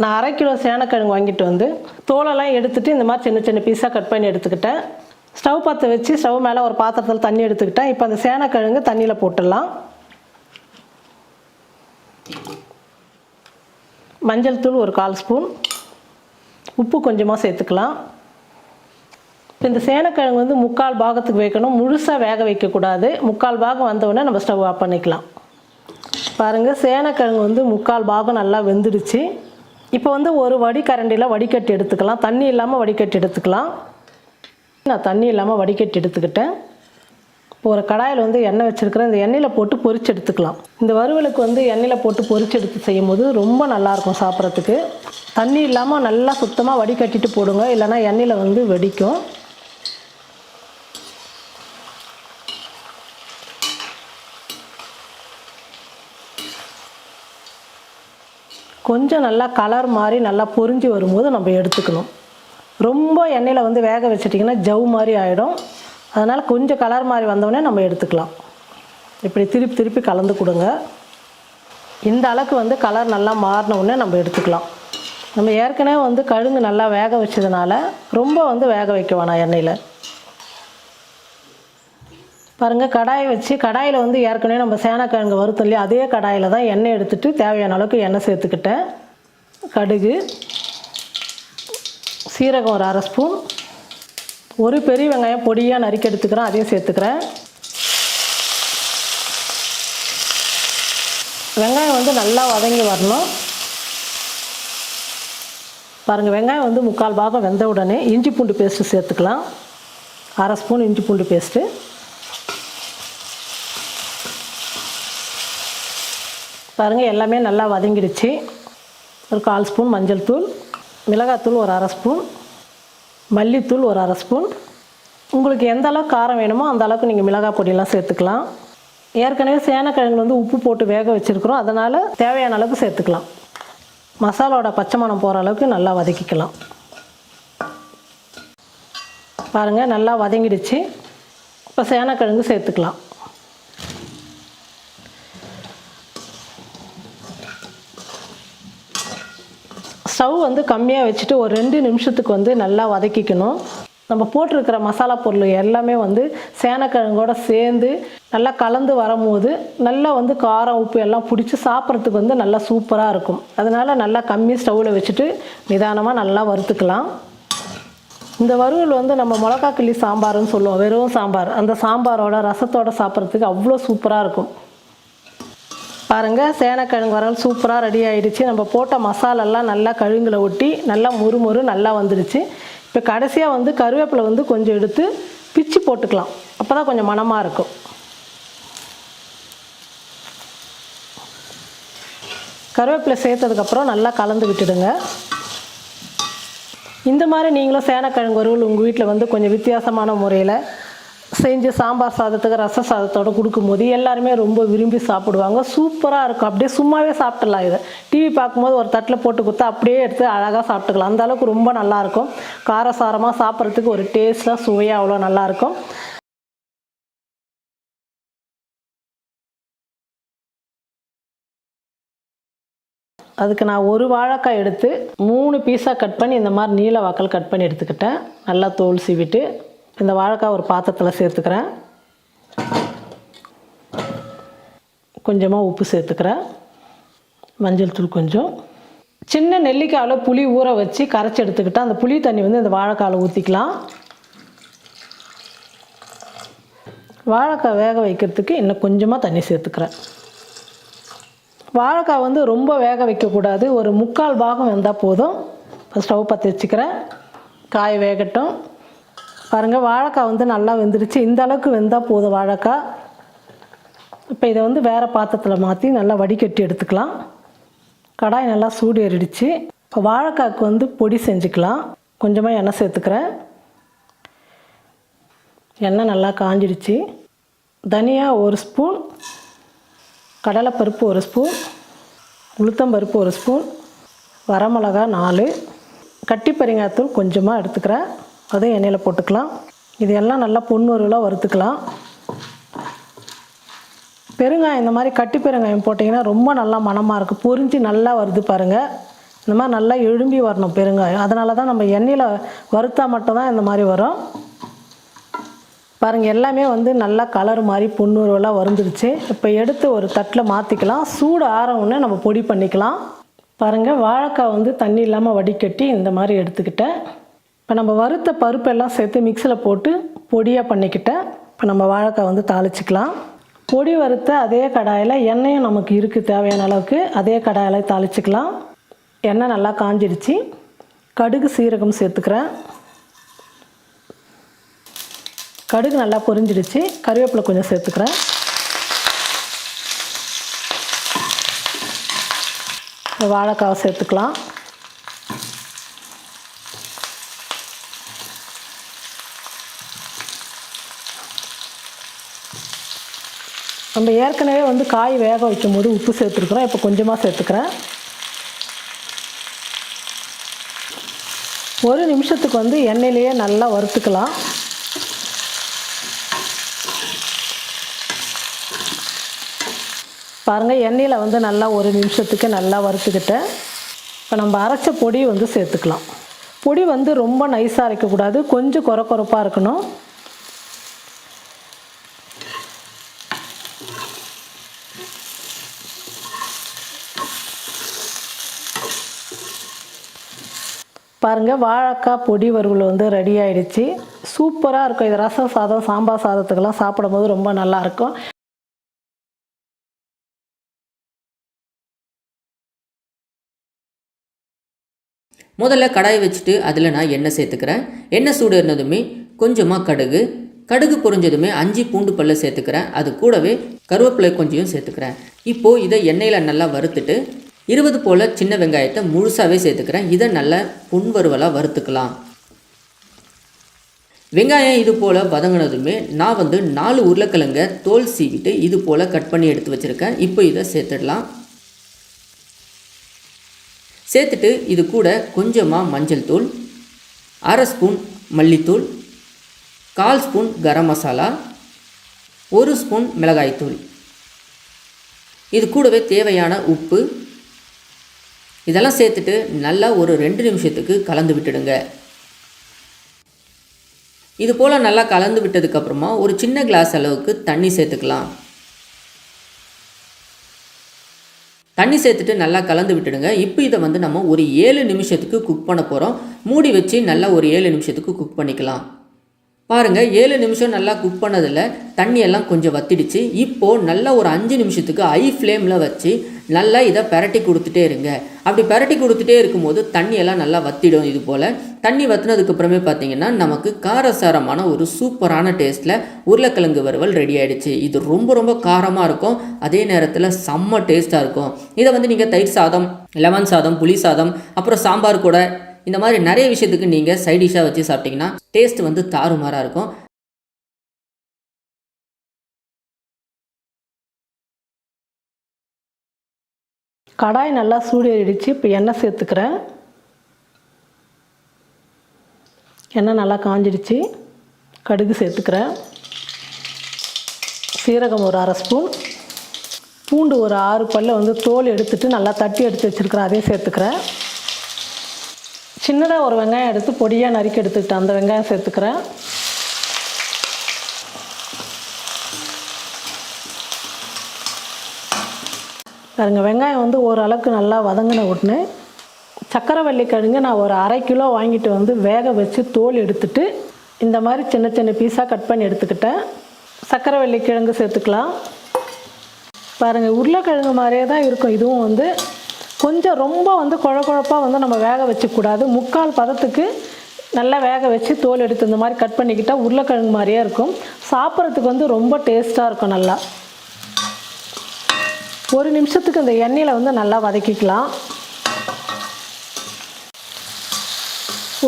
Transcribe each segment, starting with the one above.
நான் அரை கிலோ சேனக்கிழங்கு வாங்கிட்டு வந்து தோலெல்லாம் எடுத்துகிட்டு இந்த மாதிரி சின்ன சின்ன பீஸாக கட் பண்ணி எடுத்துக்கிட்டேன். ஸ்டவ் பற்ற வச்சு ஸ்டவ் மேலே ஒரு பாத்திரத்தில் தண்ணி எடுத்துக்கிட்டேன். இப்போ அந்த சேனக்கிழங்கு தண்ணியில் போட்டுடலாம். மஞ்சள் தூள் ஒரு கால் ஸ்பூன். உப்பு கொஞ்சமாக சேர்த்துக்கலாம். இப்போ இந்த சேனக்கிழங்கு வந்து முக்கால் பாகத்துக்கு வைக்கணும் முழுசாக வேக வைக்கக்கூடாது. முக்கால் பாகம் வந்தவுடனே நம்ம ஸ்டவ் ஆஃப் பண்ணிக்கலாம். பாருங்கள் சேனக்கிழங்கு வந்து முக்கால் பாகம் நல்லா வெந்துடுச்சு. இப்போ வந்து ஒரு வடிகரண்டியில் வடிகட்டி எடுத்துக்கலாம். தண்ணி இல்லாமல் வடிகட்டி எடுத்துக்கலாம். நான் தண்ணி இல்லாமல் வடிகட்டி எடுத்துக்கிட்டேன். இப்போ ஒரு கடாயில் வந்து எண்ணெய் வச்சுருக்கிறேன். இந்த எண்ணெயில் போட்டு பொறிச்சு எடுத்துக்கலாம். இந்த வறுவலுக்கு வந்து எண்ணெயில் போட்டு பொறிச்சு எடுத்து செய்யும் போது ரொம்ப நல்லாயிருக்கும் சாப்பிட்றதுக்கு. தண்ணி இல்லாமல் நல்லா சுத்தமாக வடிகட்டிட்டு போடுங்க. இல்லைன்னா எண்ணெயில் வந்து வெடிக்கும். கொஞ்சம் நல்லா கலர் மாதிரி நல்லா பொரிஞ்சு வரும்போது நம்ம எடுத்துக்கணும். ரொம்ப எண்ணெயில் வந்து வேக வச்சிட்டிங்கன்னா ஜவ் மாதிரி ஆகிடும் அதனால் கொஞ்சம் கலர் மாதிரி வந்தோடனே நம்ம எடுத்துக்கலாம். இப்படி திருப்பி திருப்பி கலந்து கொடுங்க. இந்த அளவுக்கு வந்து கலர் நல்லா மாறின உடனே நம்ம எடுத்துக்கலாம். நம்ம ஏற்கனவே வந்து கழுங்கு நல்லா வேக வச்சதுனால ரொம்ப வந்து வேக வைக்க வேணாம் எண்ணெயில். பாருங்கள் கடாயை வச்சு கடாயில் வந்து ஏற்கனவே நம்ம சேனக்கிழங்கு வறுத்தோம் இல்லையா அதே கடாயில் தான் எண்ணெய் எடுத்துட்டு தேவையான அளவுக்கு எண்ணெய் சேர்த்துக்கிட்டேன். கடுகு சீரகம் ஒரு அரை ஸ்பூன். ஒரு பெரிய வெங்காயம் பொடியாக நறுக்கி எடுத்துக்கிறேன் அதையும் சேர்த்துக்கிறேன். வெங்காயம் வந்து நல்லா வதங்கி வரணும். பாருங்கள் வெங்காயம் வந்து முக்கால் பாகம் வெந்த உடனே இஞ்சி பூண்டு பேஸ்ட்டு சேர்த்துக்கலாம். அரை ஸ்பூன் இஞ்சி பூண்டு பேஸ்ட்டு. பாருங்கள் எல்லாமே நல்லா வதங்கிடுச்சு. ஒரு கால் ஸ்பூன் மஞ்சள் தூள் மிளகாத்தூள் ஒரு அரை ஸ்பூன் மல்லித்தூள் ஒரு அரை ஸ்பூன். உங்களுக்கு எந்த அளவுக்கு காரம் வேணுமோ அந்த அளவுக்கு நீங்கள் மிளகாய் பொடியெல்லாம் சேர்த்துக்கலாம். ஏற்கனவே சேனக்கிழங்கு வந்து உப்பு போட்டு வேக வச்சுருக்குறோம். அதனால் தேவையான அளவுக்கு சேர்த்துக்கலாம். மசாலோட பச்சை மணம் போகிற அளவுக்கு நல்லா வதக்கிக்கலாம். பாருங்கள் நல்லா வதங்கிடுச்சு. இப்போ சேனக்கிழங்கு சேர்த்துக்கலாம். ஸ்டவ் வந்து கம்மியாக வச்சுட்டு ஒரு ரெண்டு நிமிஷத்துக்கு வந்து நல்லா வதக்கிக்கணும். நம்ம போட்டிருக்கிற மசாலா பொருள் எல்லாமே வந்து சேனக்கிழங்கோட சேர்ந்து நல்லா கலந்து வரும்போது நல்லா வந்து காரம் உப்பு எல்லாம் பிடிச்சி சாப்பிட்றதுக்கு வந்து நல்லா சூப்பராக இருக்கும். அதனால் நல்லா கம்மி ஸ்டவ்வில் வச்சுட்டு நிதானமாக நல்லா வறுத்துக்கலாம். இந்த வறுவல் வந்து நம்ம மிளகா கிள்ளி சாம்பார்னு சொல்லுவோம். வெறும் சாம்பார். அந்த சாம்பாரோட ரசத்தோட சாப்பிட்றதுக்கு அவ்வளோ சூப்பராக இருக்கும். பாருங்கள் சேனக்கிழங்கு வரல் சூப்பராக ரெடி ஆகிடுச்சு நம்ம போட்ட மசாலெல்லாம் நல்லா கழுங்கில் ஒட்டி நல்லா முறுமுறு நல்லா வந்துடுச்சு இப்போ கடைசியாக வந்து கருவேப்பிலை வந்து கொஞ்சம் எடுத்து பிச்சு போட்டுக்கலாம். அப்போ தான் கொஞ்சம் மனமாக இருக்கும். கருவேப்பிலை சேர்த்ததுக்கப்புறம் நல்லா கலந்து விட்டுடுங்க. இந்த மாதிரி நீங்களும் சேனக்கிழங்கு வறுவல் உங்கள் வீட்டில் வந்து கொஞ்சம் வித்தியாசமான முறையில் செஞ்சு சாம்பார் சாதத்துக்கு ரச சாதத்தோடு கொடுக்கும்போது எல்லாருமே ரொம்ப விரும்பி சாப்பிடுவாங்க. சூப்பராக இருக்கும். அப்படியே சும்மாவே சாப்பிட்லாம் இதை. டிவி பார்க்கும்போது ஒரு தட்டில் போட்டு கொடுத்தா அப்படியே எடுத்து அழகாக சாப்பிட்டுக்கலாம். அந்த அளவுக்கு ரொம்ப நல்லாயிருக்கும் காரசாரமாக சாப்பிட்றதுக்கு ஒரு டேஸ்ட்டாக சுவையாக அவ்வளோ நல்லாயிருக்கும் அதுக்கு நான் ஒரு வாழைக்காய் எடுத்து மூணு பீஸாக கட் பண்ணி இந்த மாதிரி நீல வாக்கல் கட் பண்ணி எடுத்துக்கிட்டேன். நல்லா தோல் சீவிட்டு இந்த வாழைக்காய் ஒரு பாத்திரத்தில் சேர்த்துக்கிறேன். கொஞ்சமாக உப்பு சேர்த்துக்கிறேன். மஞ்சள் தூள் கொஞ்சம். சின்ன நெல்லிக்காயில் புளி ஊற வச்சு கரைச்சி எடுத்துக்கிட்டால் அந்த புளி தண்ணி வந்து இந்த வாழைக்காயில் ஊற்றிக்கலாம் வாழைக்காய் வேக வைக்கிறதுக்கு இன்னும் கொஞ்சமாக தண்ணி சேர்த்துக்கிறேன். வாழைக்காய் வந்து ரொம்ப வேக வைக்கக்கூடாது. ஒரு முக்கால் பாகம் வந்தால் போதும். இப்போ ஸ்டவ் பற்றி வச்சுக்கிறேன். காய் வேகட்டும். பாருங்கள் வாழைக்காய் வந்து நல்லா வெந்துடுச்சு. இந்த அளவுக்கு வெந்தால் போதும் வாழைக்காய். இப்போ இதை வந்து வேறு பாத்திரத்தில் மாற்றி நல்லா வடிகட்டி எடுத்துக்கலாம். கடாய் நல்லா சூடு ஏறிடுச்சு இப்போ வாழைக்காய்க்கு வந்து பொடி செஞ்சுக்கலாம். கொஞ்சமாக எண்ணெய் சேர்த்துக்கிறேன். எண்ணெய் நல்லா காஞ்சிடுச்சு. தனியா ஒரு ஸ்பூன் கடலைப்பருப்பு ஒரு ஸ்பூன் உளுத்தம்பருப்பு ஒரு ஸ்பூன் வரமிளகா நாலு கட்டி பெருங்காயத்தூள் கொஞ்சமாக எடுத்துக்கிறேன். அதையும் எண்ணெயில் போட்டுக்கலாம். இது எல்லாம் நல்லா பொன்னுருளாக வறுத்துக்கலாம். பெருங்காயம் இந்த மாதிரி கட்டி பெருங்காயம் போட்டிங்கன்னா ரொம்ப நல்லா மணமாக இருக்குது பொரிஞ்சு நல்லா வருது பாருங்கள் இந்த மாதிரி நல்லா எழும்பி வரணும் பெருங்காயம். அதனால தான் நம்ம எண்ணெயில் வறுத்தா மட்டும்தான் இந்த மாதிரி வரும். பாருங்கள் எல்லாமே வந்து நல்லா கலர் மாதிரி பொன்னுருவெல்லாம் வருந்துருச்சு இப்போ எடுத்து ஒரு தட்டில் மாற்றிக்கலாம் சூடு ஆற நம்ம பொடி பண்ணிக்கலாம். பாருங்கள் வாழைக்காய் வந்து தண்ணி இல்லாமல் வடிகட்டி இந்த மாதிரி எடுத்துக்கிட்டேன். இப்போ நம்ம வறுத்த பருப்பெல்லாம் சேர்த்து மிக்சியில் போட்டு பொடியாக பண்ணிக்கிட்டேன் இப்போ நம்ம வாழைக்காய் வந்து தாளிச்சிக்கலாம். பொடி வறுத்த அதே கடாயில் எண்ணெயும் நமக்கு இருக்குது தேவையான அளவுக்கு அதே கடாயில் தாளிச்சிக்கலாம். எண்ணெய் நல்லா காஞ்சிடுச்சு. கடுகு சீரகம் சேர்த்துக்கிறேன். கடுகு நல்லா பொரிஞ்சிடுச்சு. கருவேப்பிலை கொஞ்சம் சேர்த்துக்கிறேன். வாழைக்காவை சேர்த்துக்கலாம். நம்ம ஏற்கனவே வந்து காய் வேக வைக்கும் போது உப்பு சேர்த்துருக்குறோம். இப்போ கொஞ்சமாக சேர்த்துக்கிறேன். ஒரு நிமிஷத்துக்கு வந்து எண்ணெயிலேயே நல்லா வறுத்துக்கலாம். பாருங்கள் எண்ணெயில் வந்து நல்லா ஒரு நிமிஷத்துக்கு நல்லா வறுத்துக்கிட்டேன். இப்போ நம்ம அரைச்ச பொடி வந்து சேர்த்துக்கலாம். பொடி வந்து ரொம்ப நைஸாக அரைக்கக்கூடாது. கொஞ்சம் குறை குறைப்பாக இருக்கணும். பாருங்கள் வாழைக்காய் பொடி வறுவல் வந்து ரெடி ஆயிடுச்சு. சூப்பராக இருக்கும். இது ரசம் சாதம் சாம்பார் சாதத்துக்கெல்லாம் சாப்பிடும்போது ரொம்ப நல்லாயிருக்கும் முதல்ல கடாய் வச்சுட்டு அதில் நான் எண்ணெய் சேர்த்துக்கிறேன். எண்ணெய் சூடு இருந்ததுமே கொஞ்சமாக கடுகு. கடுகு பொரிஞ்சதுமே அஞ்சு பூண்டு பல்ல சேர்த்துக்கிறேன். அது கூடவே கருவேப்பிலை கொஞ்சம் சேர்த்துக்கிறேன். இப்போது இதை எண்ணெயில் நல்லா வறுத்துட்டு இருபது போல் சின்ன வெங்காயத்தை முழுசாகவே சேர்த்துக்கிறேன். இதை நல்லா புன்வறுவலாக வறுத்துக்கலாம். வெங்காயம் இது போல் வதங்கினதுமே நான் வந்து நாலு உருளைக்கிழங்க தோல் சீவிட்டு இது போல் கட் பண்ணி எடுத்து வச்சுருக்கேன். இப்போ இதை சேர்த்துடலாம். சேர்த்துட்டு இது கூட கொஞ்சமாக மஞ்சள் தூள் அரை ஸ்பூன் மல்லித்தூள் கால் ஸ்பூன் கரம் மசாலா ஒரு ஸ்பூன் மிளகாய்த்தூள். இது கூடவே தேவையான உப்பு இதெல்லாம் சேர்த்துட்டு நல்லா ஒரு ரெண்டு நிமிஷத்துக்கு கலந்து விட்டுடுங்க. இது போல் நல்லா கலந்து விட்டதுக்கப்புறமா ஒரு சின்ன கிளாஸ் அளவுக்கு தண்ணி சேர்த்துக்கலாம். தண்ணி சேர்த்துட்டு நல்லா கலந்து விட்டுடுங்க. இப்போ இதை வந்து நம்ம ஒரு ஏழு நிமிஷத்துக்கு குக் பண்ண போகிறோம் மூடி வச்சு நல்லா ஒரு ஏழு நிமிஷத்துக்கு குக் பண்ணிக்கலாம். பாருங்கள் ஏழு நிமிஷம் நல்லா குக் பண்ணதில் தண்ணியெல்லாம் கொஞ்சம் வத்திடுச்சு. இப்போது நல்லா ஒரு அஞ்சு நிமிஷத்துக்கு ஐ ஃப்ளேமில் வச்சு நல்லா இதை பரட்டி கொடுத்துட்டே இருங்க. அப்படி பரட்டி கொடுத்துட்டே இருக்கும்போது தண்ணியெல்லாம் நல்லா வத்திடும் இது போல். தண்ணி வத்தினதுக்கப்புறமே பார்த்தீங்கன்னா நமக்கு காரசாரமான ஒரு சூப்பரான டேஸ்ட்டில் உருளைக்கிழங்கு வறுவல் ரெடி ஆகிடுச்சு இது ரொம்ப ரொம்ப காரமாக இருக்கும். அதே நேரத்தில் செம்ம டேஸ்ட்டாக இருக்கும். இதை வந்து நீங்கள் தயிர் சாதம் லெமன் சாதம் புளி சாதம் அப்புறம் சாம்பார் கூட இந்த மாதிரி நிறைய விஷயத்துக்கு நீங்கள் சைட் டிஷ்ஷாக வச்சு சாப்பிட்டீங்கன்னா டேஸ்ட் வந்து தாறுமாறாக இருக்கும். கடாய் நல்லா சூடேறிடுச்சு. இப்போ எண்ணெய் சேர்த்துக்கிறேன். எண்ணெய் நல்லா காஞ்சிடுச்சு. கடுகு சேர்த்துக்கிறேன். சீரகம் ஒரு அரை ஸ்பூன். பூண்டு ஒரு ஆறு பல்ல வந்து தோல் எடுத்துட்டு நல்லா தட்டி எடுத்து வச்சுருக்கிறேன். அதையும் சேர்த்துக்கிறேன். சின்னதாக ஒரு வெங்காயம் எடுத்து பொடியாக நறுக்கி எடுத்துக்கிட்டேன் அந்த வெங்காயம் சேர்த்துக்கிறேன். பாருங்க வெங்காயம் வந்து ஓரளவுக்கு நல்லா வதங்கின உடனே சக்கரவள்ளி கிழங்கு நான் ஒரு அரை கிலோ வாங்கிட்டு வந்து வேக வச்சு தோல் எடுத்துட்டு இந்த மாதிரி சின்ன சின்ன பீஸாக கட் பண்ணி எடுத்துக்கிட்டேன். சக்கரவள்ளி கிழங்கு சேர்த்துக்கலாம். பாருங்கள் உருளைக்கிழங்கு மாதிரியே தான் இருக்கும். இதுவும் வந்து கொஞ்சம் ரொம்ப வந்து குழ குழப்பாக வந்து நம்ம வேக வச்சுக்கூடாது. முக்கால் பதத்துக்கு நல்லா வேக வச்சு தோல் எடுத்து இந்த மாதிரி கட் பண்ணிக்கிட்டால் உருளைக்கிழங்கு மாதிரியே இருக்கும். சாப்பிட்றதுக்கு வந்து ரொம்ப டேஸ்ட்டாக இருக்கும் நல்லா. ஒரு நிமிஷத்துக்கு இந்த எண்ணெயில் வந்து நல்லா வதக்கிக்கலாம்.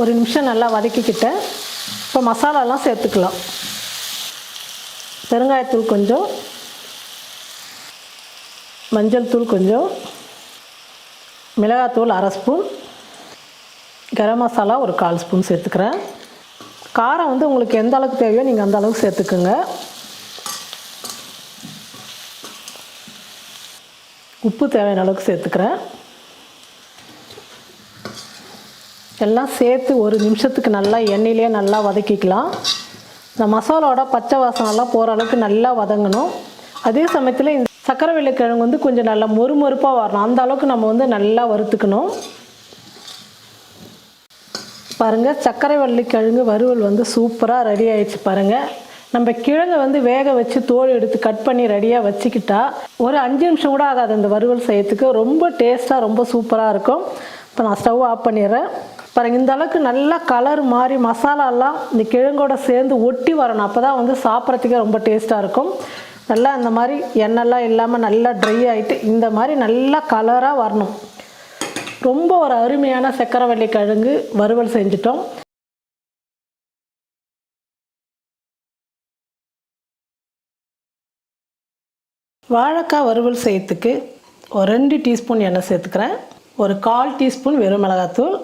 ஒரு நிமிஷம் நல்லா வதக்கிக்கிட்ட இப்போ மசாலாலாம் சேர்த்துக்கலாம். பெருங்காயத்தூள் கொஞ்சம் மஞ்சள் தூள் கொஞ்சம் மிளகாத்தூள் அரை ஸ்பூன் கரம் மசாலா ஒரு கால் ஸ்பூன் சேர்த்துக்கிறேன். காரம் வந்து உங்களுக்கு எந்த அளவுக்கு தேவையோ நீங்கள் அந்த அளவுக்கு சேர்த்துக்குங்க. உப்பு தேவையான அளவுக்கு சேர்த்துக்கிறேன். எல்லாம் சேர்த்து ஒரு நிமிஷத்துக்கு நல்லா எண்ணெயிலே நல்லா வதக்கிக்கலாம். இந்த மசாலாவோட பச்சை வாசனெல்லாம் போகிற அளவுக்கு நல்லா வதங்கணும். அதே சமயத்தில் இந்த சக்கரை வெள்ளைக்கிழங்கு வந்து கொஞ்சம் நல்லா மொறுமொறுப்பாக வரணும். அந்த அளவுக்கு நம்ம வந்து நல்லா வறுத்துக்கணும். பாருங்கள் சர்க்கரை வள்ளி கிழங்கு வறுவல் வந்து சூப்பராக ரெடி ஆயிடுச்சு பாருங்கள் நம்ம கிழங்கை வந்து வேக வச்சு தோல் எடுத்து கட் பண்ணி ரெடியாக வச்சுக்கிட்டா ஒரு அஞ்சு நிமிஷம் கூட ஆகாது இந்த வறுவல் செய்யறதுக்கு. ரொம்ப டேஸ்ட்டாக ரொம்ப சூப்பராக இருக்கும். இப்போ நான் ஸ்டவ் ஆஃப் பண்ணிடுறேன். பாருங்க இந்த அளவுக்கு நல்லா கலர் மாறி மசாலாலாம் இந்த கிழங்கோட சேர்ந்து ஒட்டி வரணும். அப்போ தான் வந்து சாப்பிட்றதுக்கே ரொம்ப டேஸ்ட்டாக இருக்கும். நல்லா அந்த மாதிரி எண்ணெய்லாம் இல்லாமல் நல்லா ட்ரை ஆகிட்டு இந்த மாதிரி நல்லா கலராக வரணும். ரொம்ப ஒரு அருமையான சக்கரவள்ளி கிழங்கு வறுவல் செஞ்சிட்டோம். வாழைக்காய் வறுவல் செய்யறதுக்கு ஒரு ரெண்டு டீஸ்பூன் எண்ணெய் சேர்த்துக்கிறேன். ஒரு கால் டீஸ்பூன் வெறும் மிளகாத்தூள்.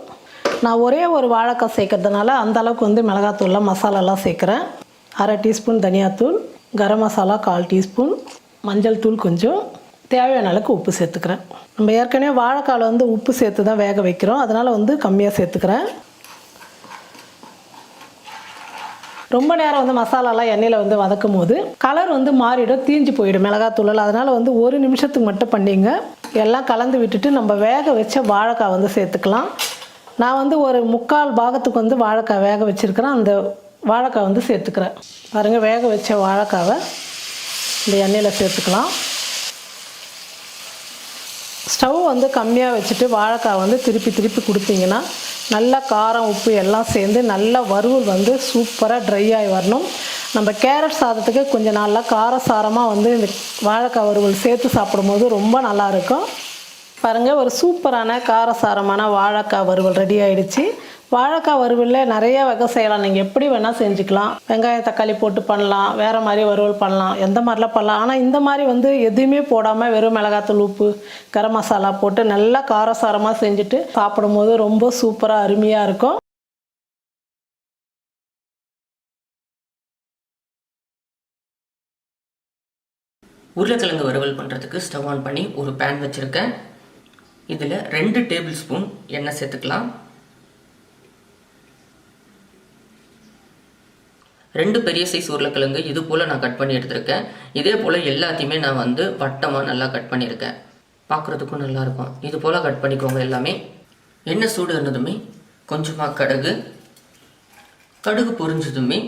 நான் ஒரே ஒரு வாழைக்காய் சேர்க்கறதுனால அந்தளவுக்கு வந்து மிளகாத்தூள்லாம் மசாலாலாம் சேர்க்குறேன். அரை டீஸ்பூன் தனியாத்தூள். கரம் மசாலா கால் டீஸ்பூன் மஞ்சள் தூள் கொஞ்சம். தேவையான அளவுக்கு உப்பு சேர்த்துக்கிறேன். நம்ம ஏற்கனவே வாழைக்காயில் வந்து உப்பு சேர்த்து தான் வேக வைக்கிறோம். அதனால் வந்து கம்மியாக சேர்த்துக்கிறேன். ரொம்ப நேரம் வந்து மசாலாலாம் எண்ணெயில் வந்து வதக்கும் போது கலர் வந்து மாறிடும் தீஞ்சு போயிடும் மிளகாத்தூள் அதனால் வந்து ஒரு நிமிஷத்துக்கு மட்டும் பண்ணிங்க எல்லாம் கலந்து விட்டுட்டு நம்ம வேக வச்ச வாழைக்காய் வந்து சேர்த்துக்கலாம். நான் வந்து ஒரு முக்கால் பாகத்துக்கு வந்து வாழைக்காய் வேக வச்சுருக்கிறேன். அந்த வாழைக்காய் வந்து சேர்த்துக்கிறேன். பாருங்கள் வேக வச்ச வாழைக்காவை இந்த எண்ணெயில் சேர்த்துக்கலாம். ஸ்டவ் வந்து கம்மியாக வச்சுட்டு வாழைக்காய் வந்து திருப்பி திருப்பி கொடுத்தீங்கன்னா நல்லா காரம் உப்பு எல்லாம் சேர்ந்து நல்லா வறுவல் வந்து சூப்பராக ட்ரை ஆகி வரணும். நம்ம கேரட் சாதத்துக்கு கொஞ்சம் நல்லா காரசாரமாக வந்து இந்த வாழைக்காய் வறுவல் சேர்த்து சாப்பிடும்போது ரொம்ப நல்லா இருக்கும். பாருங்கள் ஒரு சூப்பரான காரசாரமான வாழைக்காய் வறுவல் ரெடி ஆகிடுச்சி வாழைக்காய் வறுவலில் நிறைய வகை செய்யலாம். நீங்கள் எப்படி வேணால் செஞ்சுக்கலாம். வெங்காயம் தக்காளி போட்டு பண்ணலாம். வேறு மாதிரி வறுவல் பண்ணலாம். எந்த மாதிரிலாம் பண்ணலாம். ஆனால் இந்த மாதிரி வந்து எதுவுமே போடாமல் வெறும் மிளகாத்தூள் உப்பு கரம் மசாலா போட்டு நல்லா காரசாரமாக செஞ்சுட்டு சாப்பிடும்போது ரொம்ப சூப்பராக அருமையாக இருக்கும். உருளைக்கிழங்கு வறுவல் பண்ணுறதுக்கு ஸ்டவ் ஆன் பண்ணி ஒரு பேன் வச்சுருக்கேன். இதில் ரெண்டு டேபிள் ஸ்பூன் எண்ணெய் சேர்த்துக்கலாம். ரெண்டு பெரிய சைஸ் உருளைக்கிழங்கு இது போல் நான் கட் பண்ணி எடுத்திருக்கேன். இதே போல் எல்லாத்தையுமே நான் வந்து வட்டமாக நல்லா கட் பண்ணியிருக்கேன். பார்க்குறதுக்கும் நல்லாயிருக்கும் இது போல் கட் பண்ணிக்கோங்க எல்லாமே. எண்ணெய் சூடு இருந்ததுமே கொஞ்சமாக கடுகு. கடுகு பொரிஞ்சதுமே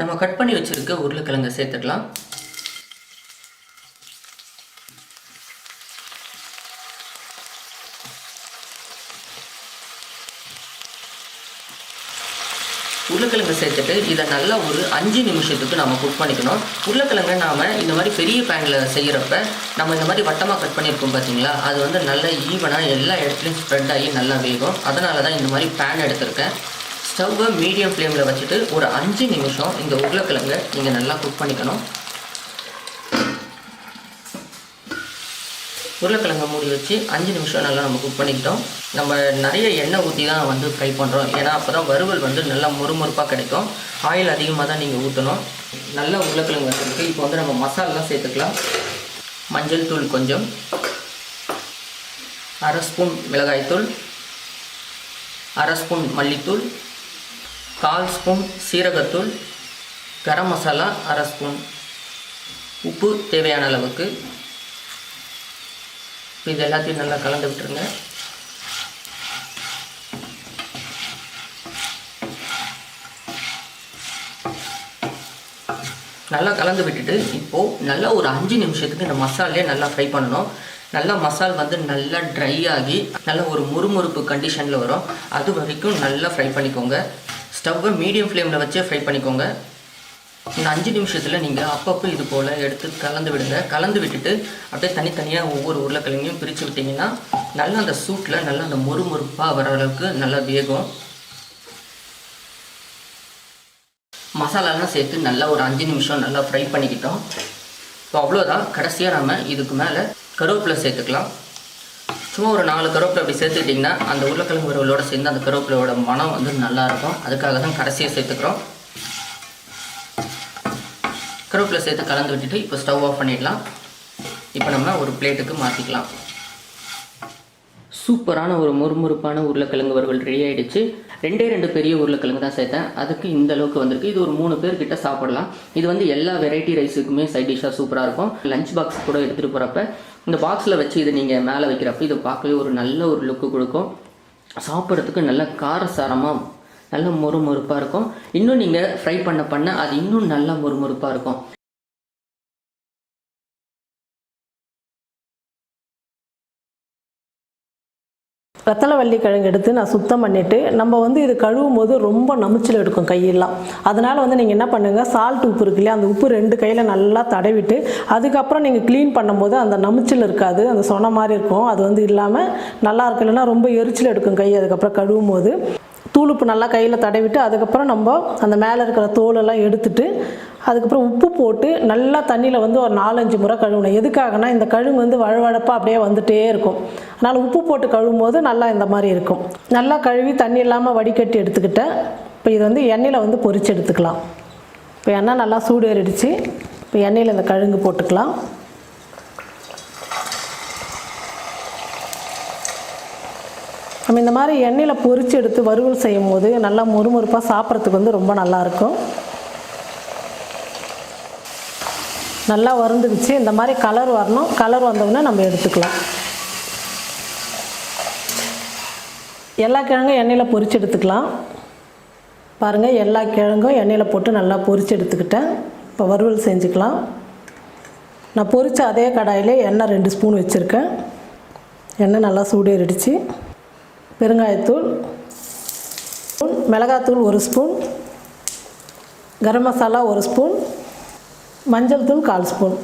நம்ம கட் பண்ணி வச்சுருக்க உருளைக்கிழங்கை சேர்த்துக்கலாம். உருளைக்கிழங்கு சேர்த்துட்டு இதை நல்லா ஒரு அஞ்சு நிமிஷத்துக்கு நம்ம குக் பண்ணிக்கணும். உருளைக்கிழங்கை நாம் இந்த மாதிரி பெரிய பேனில் செய்கிறப்ப நம்ம இந்த மாதிரி வட்டமாக கட் பண்ணியிருக்கோம் பார்த்தீங்களா அது வந்து நல்லா ஈவனாக எல்லா இடத்துலையும் ஸ்ப்ரெட் ஆகி நல்லா வேகும். அதனால தான் இந்த மாதிரி பேன் எடுத்திருக்கேன். ஸ்டவ்வை மீடியம் ஃப்ளேமில் வச்சுட்டு ஒரு அஞ்சு நிமிஷம் இந்த உருளைக்கிழங்கை நீங்கள் நல்லா குக் பண்ணிக்கணும். உருளைக்கிழங்க மூடி வச்சு அஞ்சு நிமிஷம் நல்லா நம்ம குக் பண்ணிக்கிட்டோம். நம்ம நிறைய எண்ணெய் ஊற்றி தான் வந்து ஃப்ரை பண்ணுறோம் ஏன்னா அப்போ தான் வறுவல் வந்து நல்லா மொறுமொறுப்பாக கிடைக்கும். ஆயில் அதிகமாக தான் நீங்கள் ஊற்றணும் நல்லா உருளைக்கிழங்கு வச்சுருக்கு இப்போ வந்து நம்ம மசாலாலாம் சேர்த்துக்கலாம். மஞ்சள் தூள் கொஞ்சம். அரை ஸ்பூன் மிளகாய்த்தூள் அரை ஸ்பூன் மல்லித்தூள். கால் ஸ்பூன் சீரகத்தூள். கரம் மசாலா அரை ஸ்பூன். உப்பு தேவையான அளவுக்கு. இப்போ இது எல்லாத்தையும் நல்லா கலந்து விட்டுருங்க. நல்லா கலந்து விட்டுட்டு இப்போது நல்லா ஒரு அஞ்சு நிமிஷத்துக்கு இந்த மசாலே நல்லா ஃப்ரை பண்ணணும். நல்லா மசால் வந்து நல்லா ட்ரை ஆகி நல்ல ஒரு முறுமுறுப்பு கண்டிஷனில் வரும். அது வரைக்கும் நல்லா ஃப்ரை பண்ணிக்கோங்க. ஸ்டவ்வை மீடியம் ஃப்ளேமில் வச்சே ஃப்ரை பண்ணிக்கோங்க. இந்த அஞ்சு நிமிஷத்தில் நீங்கள் அப்பப்போ இது போல் எடுத்து கலந்து விடுங்க. கலந்து விட்டுட்டு அப்படியே தனித்தனியாக ஒவ்வொரு உருளைக்கிழங்கையும் பிரித்து விட்டிங்கன்னா நல்லா அந்த சூட்டில் நல்லா அந்த மொறுமொறுப்பாக வர அளவுக்கு நல்லா வேகும். மசாலாலாம் சேர்த்து நல்லா ஒரு அஞ்சு நிமிஷம் நல்லா ஃப்ரை பண்ணிக்கிட்டோம். இப்போ அவ்வளோதான் கடைசியாக நம்ம இதுக்கு மேலே கருவேப்பிலை சேர்த்துக்கலாம். சும்மா ஒரு நாலு கருவேப்பிலை அப்படி சேர்த்துக்கிட்டிங்கன்னா அந்த உருளைக்கிழங்கு உருவலோடு சேர்ந்து அந்த கருவேப்பிலையோட மனம் வந்து நல்லாயிருக்கும் அதுக்காக தான் கடைசியாக சேர்த்துக்கிறோம். கருவேப்பிலை சேர்த்து கலந்து விட்டுட்டு இப்போ ஸ்டவ் ஆஃப் பண்ணிடலாம். இப்போ நம்ம ஒரு பிளேட்டுக்கு மாற்றிக்கலாம் சூப்பரான ஒரு முறுமுறுப்பான உருளைக்கிழங்கு வறுவல் ரெடி ஆகிடுச்சு ரெண்டே ரெண்டு பெரிய உருளைக்கிழங்கு தான் சேர்த்தேன். அதுக்கு இந்த அளவுக்கு வந்திருக்கு. இது ஒரு மூணு பேர் கிட்ட சாப்பிடலாம். இது வந்து எல்லா வெரைட்டி ரைஸுக்குமே சைட் டிஷ்ஷாக சூப்பராக இருக்கும். லஞ்ச் பாக்ஸ் கூட எடுத்துகிட்டு போகிறப்ப இந்த பாக்ஸில் வச்சு இதை நீங்கள் மேலே வைக்கிறப்ப இதை பார்க்கவே ஒரு நல்ல ஒரு லுக்கு கொடுக்கும். சாப்பிட்றதுக்கு நல்ல காரசாரமாக நல்ல மொறுமொறுப்பாக இருக்கும். இன்னும் நீங்கள் ஃப்ரை பண்ண பண்ண அது இன்னும் நல்ல மொறுமொறுப்பாக இருக்கும். ரத்தலவள்ளி கிழங்கு எடுத்து நான் சுத்தம் பண்ணிவிட்டு நம்ம வந்து இது கழுவும் போது ரொம்ப நமிச்சில் எடுக்கும் கையெல்லாம். அதனால் வந்து நீங்கள் என்ன பண்ணுங்கள் சால்ட் உப்பு இருக்கு இல்லையா அந்த உப்பு ரெண்டு கையில் நல்லா தடவிட்டு அதுக்கப்புறம் நீங்கள் க்ளீன் பண்ணும்போது அந்த நமிச்சல் இருக்காது அந்த சொன்ன மாதிரி இருக்கும். அது வந்து இல்லாமல் நல்லா இருக்கு இல்லைன்னா ரொம்ப எரிச்சல் எடுக்கும் கை அதுக்கப்புறம் கழுவும் போது. தூளுப்பு நல்லா கையில் தடவிட்டு அதுக்கப்புறம் நம்ம அந்த மேலே இருக்கிற தோலெல்லாம் எடுத்துட்டு அதுக்கப்புறம் உப்பு போட்டு நல்லா தண்ணியில் வந்து ஒரு நாலஞ்சு முறை கழுவணும். எதுக்காகனா இந்த கழுங்கு வந்து வழவழப்பாக அப்படியே வந்துகிட்டே இருக்கும். அதனால் உப்பு போட்டு கழுவும் போது நல்லா இந்த மாதிரி இருக்கும். நல்லா கழுவி தண்ணி இல்லாமல் வடிகட்டி எடுத்துக்கிட்டேன் இப்போ இது வந்து எண்ணெயில் வந்து பொறிச்சு எடுத்துக்கலாம். இப்போ எண்ணெய் நல்லா சூடு ஏறிடுச்சு. இப்போ எண்ணெயில் இந்த கழுங்கு போட்டுக்கலாம். நம்ம இந்த மாதிரி எண்ணெயில் பொறிச்சு எடுத்து வறுவல் செய்யும் போது நல்லா மொறுமொறுப்பாக சாப்பிட்றதுக்கு வந்து ரொம்ப நல்லாயிருக்கும் நல்லா வறுந்துடுச்சு. இந்த மாதிரி கலர் வரணும். கலர் வந்தவுடனே நம்ம எடுத்துக்கலாம். எல்லா கிழங்கும் எண்ணெயில் பொறிச்சு எடுத்துக்கலாம். பாருங்கள் எல்லா கிழங்கும் எண்ணெயில் போட்டு நல்லா பொறிச்சு எடுத்துக்கிட்டேன். இப்போ வறுவல் செஞ்சுக்கலாம். நான் பொறித்த அதே கடாயிலே எண்ணெய் ரெண்டு ஸ்பூன் வச்சுருக்கேன். எண்ணெய் நல்லா சூடேறிடுச்சு. பெருங்காயத்தூள் ஸ்பூன் மிளகாத்தூள் ஒரு ஸ்பூன் கரம் மசாலா ஒரு ஸ்பூன் மஞ்சள் தூள் கால் ஸ்பூன்.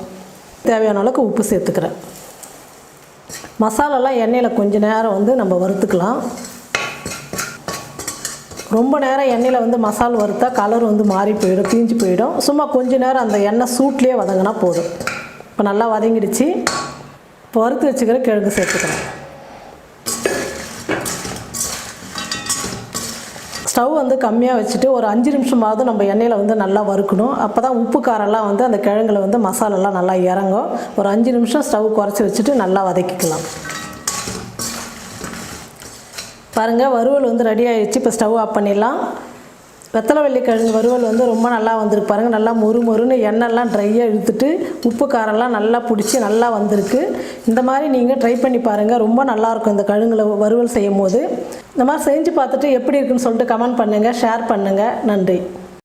தேவையான அளவுக்கு உப்பு சேர்த்துக்கிறேன். மசாலாலாம் எண்ணெயில் கொஞ்ச நேரம் வந்து நம்ம வறுத்துக்கலாம். ரொம்ப நேரம் எண்ணெயில் வந்து மசால் வறுத்தா கலர் வந்து மாறி போயிடும் தீஞ்சு போயிடும். சும்மா கொஞ்ச நேரம் அந்த எண்ணெய் சூட்லேயே வதங்கினா போதும். இப்போ நல்லா வதங்கிடுச்சு. இப்போ வறுத்து வச்சுக்கிற கிழங்கு சேர்த்துக்கிறேன். ஸ்டவ் வந்து கம்மியாக வச்சுட்டு ஒரு அஞ்சு நிமிஷமாவது நம்ம எண்ணெயில் வந்து நல்லா வறுக்கணும். அப்போ தான் உப்பு காரெல்லாம் வந்து அந்த கிழங்குல வந்து மசாலாலாம் நல்லா இறங்கும். ஒரு அஞ்சு நிமிஷம் ஸ்டவ் குறைச்சி வச்சுட்டு நல்லா வதக்கிக்கலாம். பாருங்கள் வறுவல் வந்து ரெடி ஆகிடுச்சு இப்போ ஸ்டவ் ஆஃப் பண்ணிடலாம். வெத்தலை வெள்ளிக்கிழங்கு வறுவல் வந்து ரொம்ப நல்லா வந்திருக்கு. பாருங்கள் நல்லா மொறு மொறுன்னு எண்ணெய்லாம் ட்ரையாக இழுத்துட்டு உப்பு காரெல்லாம் நல்லா பிடிச்சி நல்லா வந்திருக்கு. இந்த மாதிரி நீங்கள் ட்ரை பண்ணி பாருங்கள் ரொம்ப நல்லாயிருக்கும் இந்த கழுங்கில் வறுவல் செய்யும் போது இந்த மாதிரி செஞ்சு பார்த்துட்டு எப்படி இருக்குன்னு சொல்லிட்டு கமெண்ட் பண்ணுங்கள் ஷேர் பண்ணுங்கள் நன்றி.